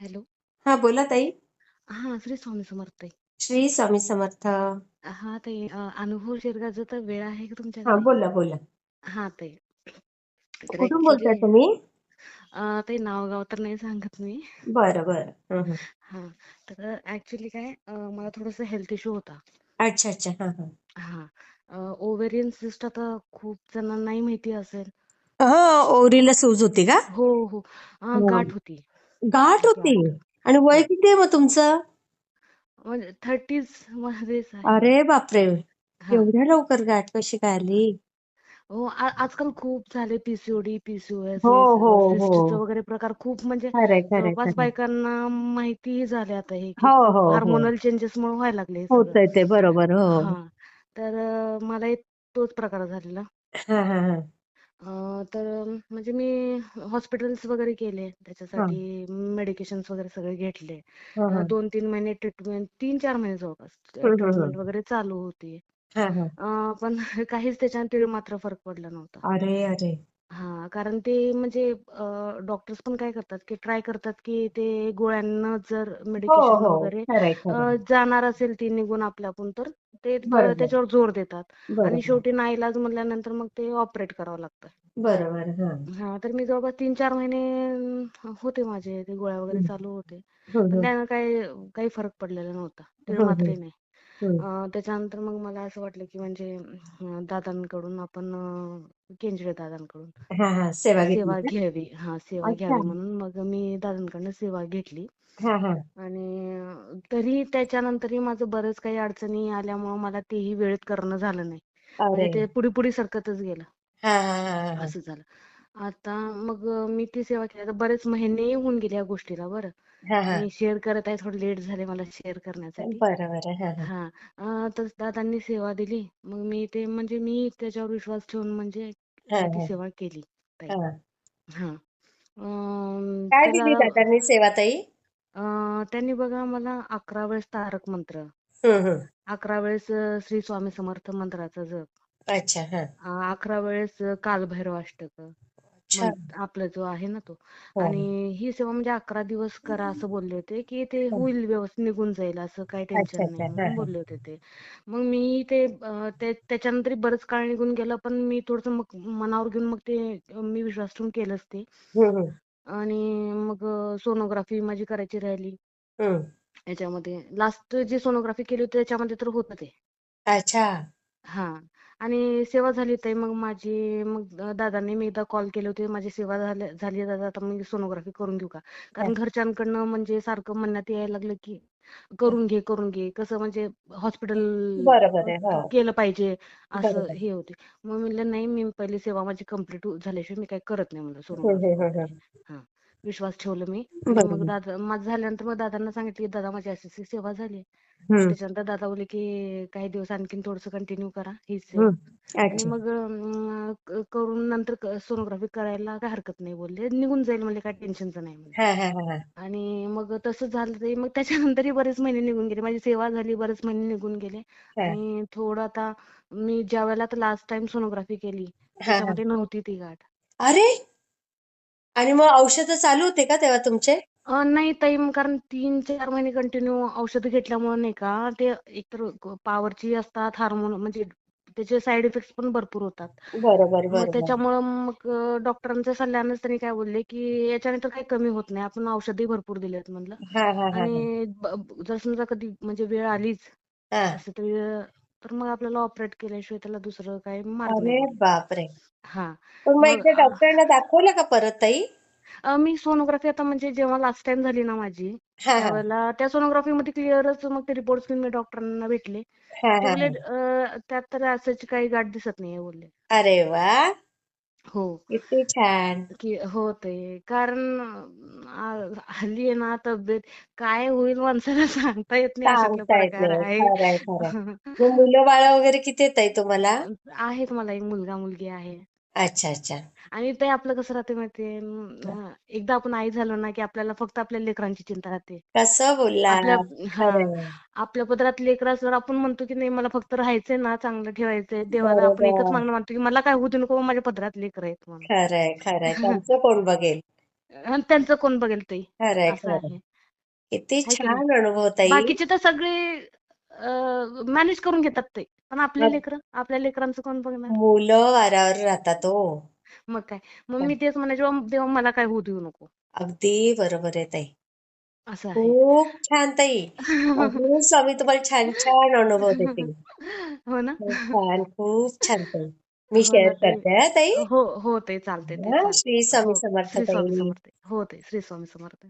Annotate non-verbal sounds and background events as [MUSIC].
Hello. हा बोला ताई हां, श्री स्वामी समर्थ ताई. श्री स्वामी समर्थ हां, ताई अ, अनुभव शेअर तर वेळ आहे का हा तुमच्याकडे? बोला बोला हां, ताई. तर कुठून ॲक्चुअली बोलताय तुम्ही अ, ताई नाव-गाव तर नाही सांगत मी. बरं बरं हं, हं. हां, तर ॲक्चुअली काय अ, मला थोडासा हेल्थ इश्यू होता. अच्छा अच्छा हा हा हां, अ, ओव्हेरियन सिस्ट आता खूप जणांनाही माहिती असेल. हा ओरीला सूज होती का हो, हो. अ, हा. गाठ होती. गाठ होती. आणि वय. किती आहे मग तुमचं म्हणजे 30ज मध्येच आहे. अरे बापरे हां. एवढ्या लवकर गाठ कशी काय आली हो आ आजकाल खूप झाले पीसीओडी, पीसीओएस हो हे हो वगैरे प्रकार खूप म्हणजे खरंय खरंय जवळपास खरंय बायकांना माहितीही झाले आता हे की हो हो हो हार्मोनल चेंजेसमुळे व्हायला लागले हे सगळं. होतंय ते बरोबर हो हां, तर अ, मलाही तोच प्रकार झालेला. हा हा हा तर म्हणजे मी हॉस्पिटल्स वगैरे केले. त्याच्यासाठी मेडिकेशन्स वगैरे सगळे घेतले. हा 2-3 महिने ट्रीटमेंट 3-4 महिने जवळपास. ट्रीटमेंट वगैरे चालू होती. पण काहीच त्याच्याने तीळ मात्र फरक पडला नव्हता. अरे अरे हां, कारण ते म्हणजे डॉक्टर्स पण काय करतात, की ट्राय करतात, की ते गोळ्यांना जर हो मेडिकेशन हो वगैरे जाणार असेल ती निघून आपल्याकडून तर ते त्याच्यावर जोर देतात आणि शेवटी नाईलाज म्हणल्यानंतर मग ते ऑपरेट करावं लागतं. बरोबर हा तर मी जवळपास 3-4 महिने अं, होते माझे ते गोळ्या वगैरे चालू होते. हं, पण हं, त्यानं काही काही फरक पडलेला नव्हता. हं, मात्रही नाही. त्याच्यानंतर मग मला असं वाटलं, की म्हणजे दादांकडून आपण केंजळे दादांकडून सेवा घ्यावी. हां, सेवा घ्यावी म्हणून मग मी दादांकडनं सेवा घेतली. हा हा. आणि तरी त्याच्यानंतरही माझं बरंच काही अडचणी आल्यामुळं मला तेही वेळेत करणं झालं नाही. म्हणजे ते पुढे-पुढे सरकतच गेलं. असं झालं. आता मग मी ती सेवा केली. आता बरेच महिने होऊन गेले या गोष्टीला बरं. मी शेअर करत आहे. थोडं लेट झाले मला शेअर करण्यासाठी. बरं बरं हा. अ, तर दादांनी सेवा दिली. मग मी ते म्हणजे मी त्याच्यावर विश्वास ठेवून म्हणजे ती सेवा केली ताई. हा. अं, काय तर दिली दादा दादांनी सेवाताई अ, त्यांनी बघा मला 11 वेळेस तारक मंत्र, 11 वेळेस अ, श्री स्वामी समर्थ मंत्राचा जप, अच्छा हा अ, 11 वेळेस अ, कालभैरव अष्टक अच्छा मन आपला जो आहे ना तो हा आणि ही सेवा म्हणजे 11 दिवस करा असं बोलले होते, की ते हा. होईल व्यवस्थित निघून जाईल असं काही अच्छा टेन्शन अच्छा नाही म्हणून हा बोलले होते ते. मग मी ते अ, ते त्याच्यानंतरही बरंच काळ निघून गेलं पण मी थोडंसं मग मनावर घेऊन मग ते मी विश्वास ठेवून केलंच ते. आणि मग सोनोग्राफी माझी करायची राहिली. याच्यामध्ये लास्ट जी सोनोग्राफी केली होती त्याच्यामध्ये तर होतं ते. अच्छा हां. आणि सेवा झाली ताई मग माझी मग दादांनी मी एकदा कॉल केले होते. माझी सेवा झाली दादा आता मी सोनोग्राफी करून घेऊ का? हा, कारण घरच्यांकडनं म्हणजे सारखं म्हणण्यात यायला लागलं, की करून घे, करून घे. कसं म्हणजे हॉस्पिटल हो केलं पाहिजे असं हे होते. मग म्हणलं नाही मी पहिली सेवा माझी कंप्लीट झाल्याशिवाय मी काही करत नाही म्हणलं सोनोग्राफी विश्वास ठेवला मी मग दादा माझं झाल्यानंतर मग दादांना सांगितलं, की दादा माझी अशी-अशी सेवा झाली. त्याच्यानंतर दादा बोलले, की काही दिवस आणखीन थोडंसं कंटिन्यू करा हीच सेवा. आणि मग करून नंतर सोनोग्राफी करायला काही हरकत नाही बोलले. निघून जाईल म्हणजे काही टेन्शनचं नाही आणि मग तसं झालं ते मग त्याच्यानंतरही बरेच महिने निघून गेले. माझी सेवा झाली, बरेच महिने निघून गेले. आणि थोडं आता मी ज्यावेळेला आता लास्ट टाइम सोनोग्राफी केली, त्याच्यामध्ये नव्हती ती गाठ. अरे आणि मग औषधं चालू होते का तेव्हा तुमचे नाही ताई मग कारण 3-4 महिने कंटिन्यू औषधं घेतल्यामुळे नाही का ते एकतर पॉवरची असतात हार्मोन म्हणजे त्याचे साईड इफेक्ट्स पण भरपूर होतात. बरोबर त्याच्यामुळं मग डॉक्टरांच्या सल्ल्यानेच त्यांनी काय बोलले, की याच्याने तर काही कमी होत नाही. आपण औषधही भरपूर दिलेत म्हणलं. आणि जर समजा कधी म्हणजे वेळ आलीच असं तर तर मग आपल्याला ऑपरेट केल्याशिवाय त्याला दुसरं काही मार्ग अरे. बापरे हां. पण मग मग एकदा डॉक्टरांना दाखवलं का परत ताई अ, मी सोनोग्राफी आता म्हणजे जेव्हा लास्ट टाइम झाली ना माझी, हा हा त्यावेळेला त्या सोनोग्राफीमध्ये क्लिअरच मग ते रिपोर्ट्स घेऊन मी डॉक्टरांना भेटले. हा ते हा बोलले हा अ, त्यात तर असंच काही गाठ दिसत नाहीये बोलले. अरे वा हो. किती छान की हो ते कारण हल्ली आहे ना तब्येत काय होईल माणसाला सांगता येत नाही अशातला सांगता येत प्रकार नाही आहे. [LAUGHS] मग मुलं बाळ वगैरे किती आहेत ताई तुम्हाला आहेत मला एक मुलगा मुलगी आहे. अच्छा अच्छा. आणि ते आपलं कसं राहते माहितीये अं, एकदा आपण आई झालो ना की आपल्याला फक्त आपल्या लेकरांची चिंता राहते. कसं आपल्या बोललात हां. खरंय आपल्या पदरात लेकरं असल्यावर आपण म्हणतो की नाही मला फक्त राहायचंय ना चांगलं ठेवायचंय. देवाला आपण एकच बरोबर. मागणं मानतो की मला काय होऊ देऊ नको माझ्या पदरात लेकरं आहेत म्हणून. खरंय खरंय. त्यांचं कोण बघेल? आणि त्यांचं कोण बघेल ताई खरंय असं खरंय. आहे. किती हाय की नाही? छान अनुभव ताई. बाकीचे तर सगळे मॅनेज करून घेतात ते. पण आपले लेकरं आपल्या लेकरांचं कोण बघणार? मुलं वाऱ्यावर राहतात हो. मग काय? मग मी तेच म्हणायचे "अं, देवा मला काय होऊ देऊ नको. अगदी बरोबर आहे ताई. असं आहे. खूप छान ताई. [LAUGHS] अजून स्वामी तुम्हाला छान छान अनुभव देतील. हो ना? खूप छान खूप छान ताई. मी हो शेअर ते करते हा ताई. हो हो ते चालते ते हा चालते श्री स्वामी हो समर्थ श्री स्वामी ताई समर्थ. हो ते श्री स्वामी समर्थ.